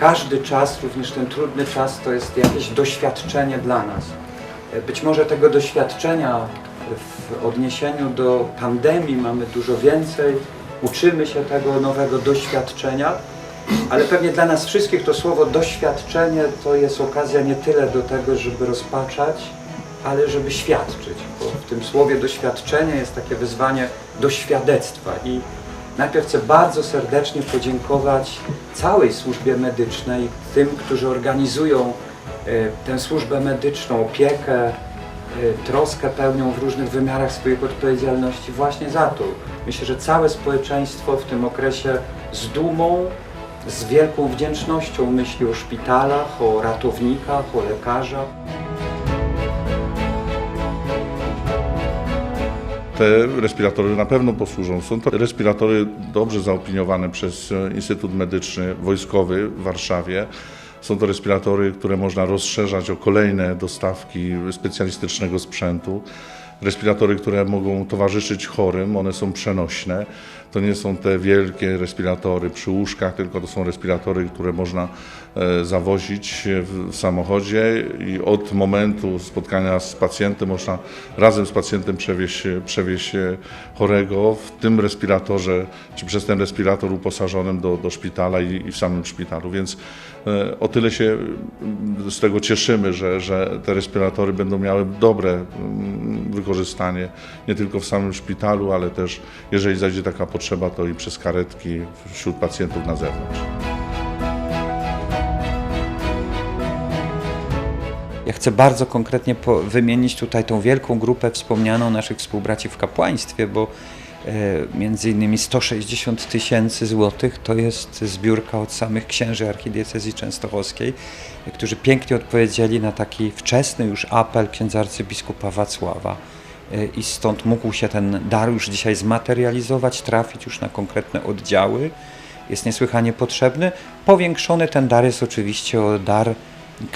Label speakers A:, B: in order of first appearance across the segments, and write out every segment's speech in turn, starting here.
A: każdy czas, również ten trudny czas, to jest jakieś doświadczenie dla nas. Być może tego doświadczenia w odniesieniu do pandemii mamy dużo więcej, uczymy się tego nowego doświadczenia, ale pewnie dla nas wszystkich to słowo doświadczenie to jest okazja nie tyle do tego, żeby rozpaczać, ale żeby świadczyć. Bo w tym słowie doświadczenie jest takie wyzwanie do świadectwa. I najpierw chcę bardzo serdecznie podziękować całej służbie medycznej, tym, którzy organizują e, tę służbę medyczną, opiekę, e, troskę pełnią w różnych wymiarach swoich odpowiedzialności właśnie za to. Myślę, że całe społeczeństwo w tym okresie z dumą, z wielką wdzięcznością myśli o szpitalach, o ratownikach, o lekarzach.
B: Te respiratory na pewno posłużą. Są to respiratory dobrze zaopiniowane przez e, Instytut Medyczny Wojskowy w Warszawie. Są to respiratory, które można rozszerzać o kolejne dostawki specjalistycznego sprzętu. Respiratory, które mogą towarzyszyć chorym, one są przenośne. To nie są te wielkie respiratory przy łóżkach, tylko to są respiratory, które można e, zawozić w samochodzie i od momentu spotkania z pacjentem można razem z pacjentem przewieźć, przewieźć chorego w tym respiratorze, czy przez ten respirator uposażonym do, do szpitala i, i w samym szpitalu. Więc e, o tyle się z tego cieszymy, że, że te respiratory będą miały dobre wykorzystanie nie tylko w samym szpitalu, ale też jeżeli zajdzie taka potrzeba, to i przez karetki wśród pacjentów na zewnątrz.
A: Ja chcę bardzo konkretnie wymienić tutaj tą wielką grupę wspomnianą naszych współbraci w kapłaństwie, bo między innymi 160 tysięcy złotych to jest zbiórka od samych księży archidiecezji częstochowskiej, e, którzy pięknie odpowiedzieli na taki wczesny już apel księdza arcybiskupa Wacława. E, I stąd mógł się ten dar już dzisiaj zmaterializować, trafić już na konkretne oddziały. Jest niesłychanie potrzebny. Powiększony ten dar jest oczywiście o dar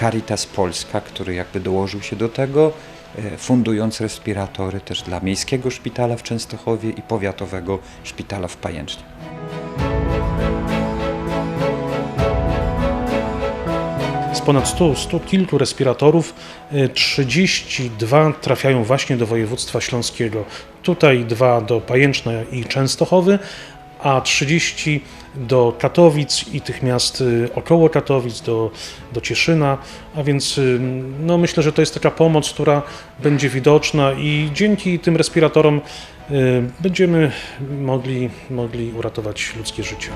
A: Caritas Polska, który jakby dołożył się do tego, e, fundując respiratory też dla Miejskiego Szpitala w Częstochowie i Powiatowego Szpitala w Pajęcznie.
C: Z ponad 100, 100 kilku respiratorów y, 32 trafiają właśnie do województwa śląskiego. Tutaj dwa do Pajęczna i Częstochowy, a 30 do Katowic i tych miast y, około Katowic, do, do Cieszyna. A więc y, no myślę, że to jest taka pomoc, która będzie widoczna i dzięki tym respiratorom y, będziemy mogli, mogli uratować ludzkie życie.